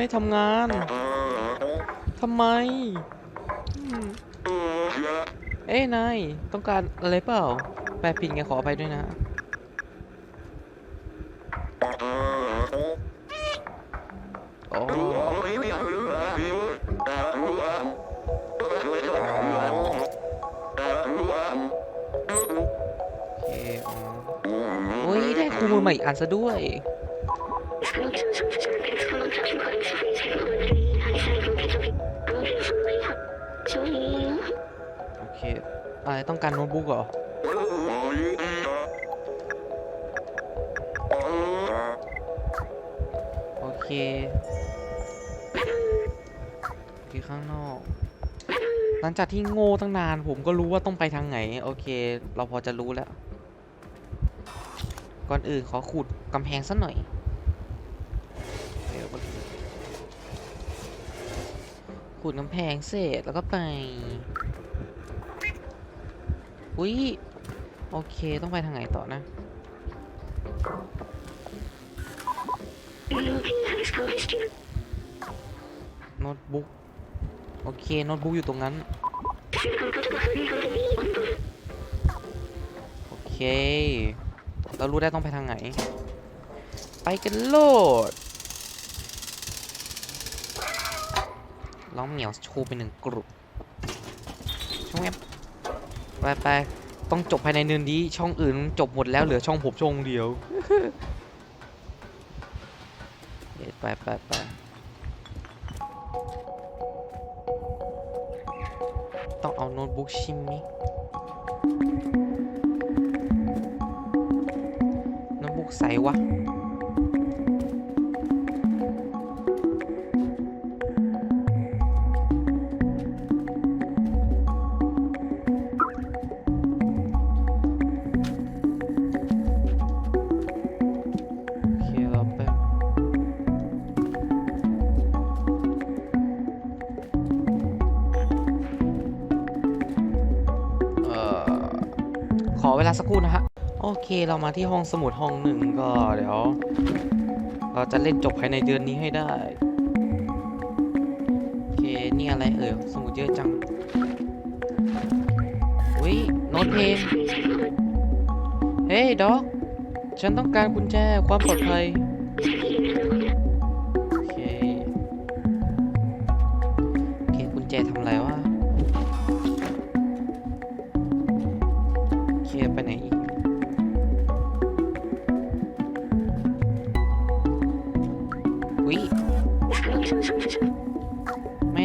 มันไม่ทำงานทำไมอืมเอ้ยนาย ต้องการอะไรเปล่า แปลผิดไงขออภัยด้วยนะ โอ้โอเคอ๋อโอ้ยได้คู่มือใหม่อีกอันซะด้วย ต้องการโน้ตบุ๊กเหรอโอเคโอเคข้างนอก หลังจากที่โง่ตั้งนานผมก็รู้ว่าต้องไปทางไหน โอเค เราพอจะรู้แล้ว ก่อนอื่นขอขุดกำแพงสักหน่อยขุดกำแพงเสร็จแล้วก็ไป อุ้ยโอเคต้องไปทางไหนต่อนะโน้ตบุ๊กโอเคโน้ตบุ๊กอยู่ตรงนั้น โอเค เรารู้ได้ต้องไปทางไหน ไปกันโลดร้องเหมียวชว์ไปหนึ่งกลุ่มช่องแอป ไปไปต้องจบภายในเดือนนี้ ช่องอื่นจบหมดแล้วเหลือช่องผมช่องเดียวเดี๋ยวไปไปไปต้องเอาโน้ตบุ๊กชิมมิโน้ตบุ๊กใสวะ ขอเวลาสักครู่นะฮะ โอเคเรามาที่ห้องสมุดห้องหนึ่งก็เดี๋ยว เราจะเล่นจบภายในเดือนนี้ให้ได้ โอเค นี่อะไรเอ่ยสมุดเยอะจัง อุ้ยโน้ตเพลงเฮ้ยด็อกฉันต้องการกุญแจความปลอดภัยโอเคโอเคกุญแจทำอะไรวะ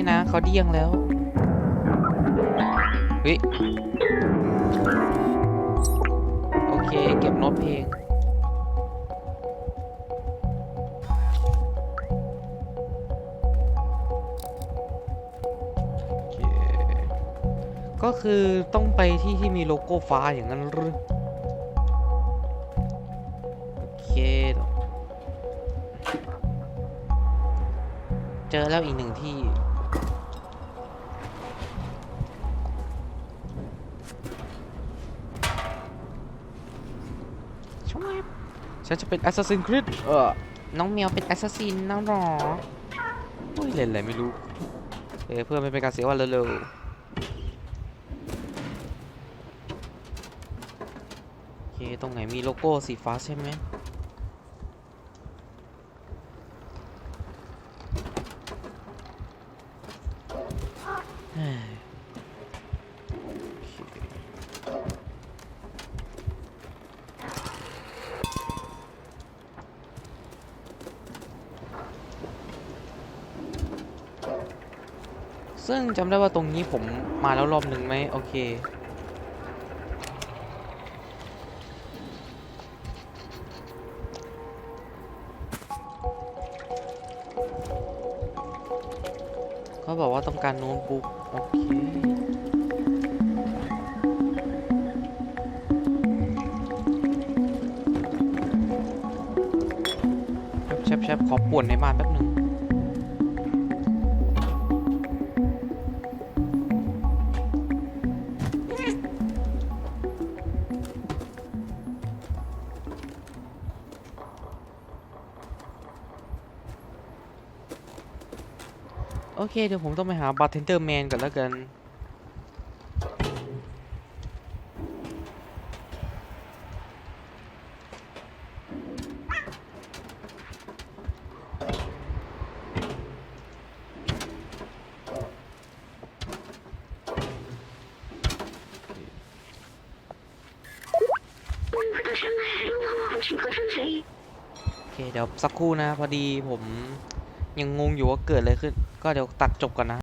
นะ เขาเดียงแล้ววิโอเค เก็บโน้ตเพลงโอเคก็คือต้องไปที่ที่มีโลโก้ฟ้าอย่างนั้นหรือโอเค เจอแล้วอีกหนึ่งที่ ฉันจะเป็น Assassin's Creed เออน้องเมียวเป็น Assassin นะหรอเฮ้ยเล่นอะไรไม่รู้เอ้เพื่อไม่เป็นการเสียเวันเร็วๆโอเคตรงไหนมีโลโก้สีฟ้าใช่ไหม เฮ้ยโอเค ซึ่งจำได้ว่าตรงนี้ผมมาแล้วรอบหนึ่งไหมโอเคเขาบอกว่าต้องการโน้ตบุ๊กโอเคแชบแชบขอป่วนในบ้านแป๊บหนึ่ง โอเค เดี๋ยวผมต้องไปหาบาร์เทนเตอร์แมนก่อนแล้วกัน โอเค เดี๋ยวสักครู่นะ พอดีผมยังงงอยู่ว่าเกิดอะไรขึ้น ก็เดี๋ยวตัดจบก่อนนะ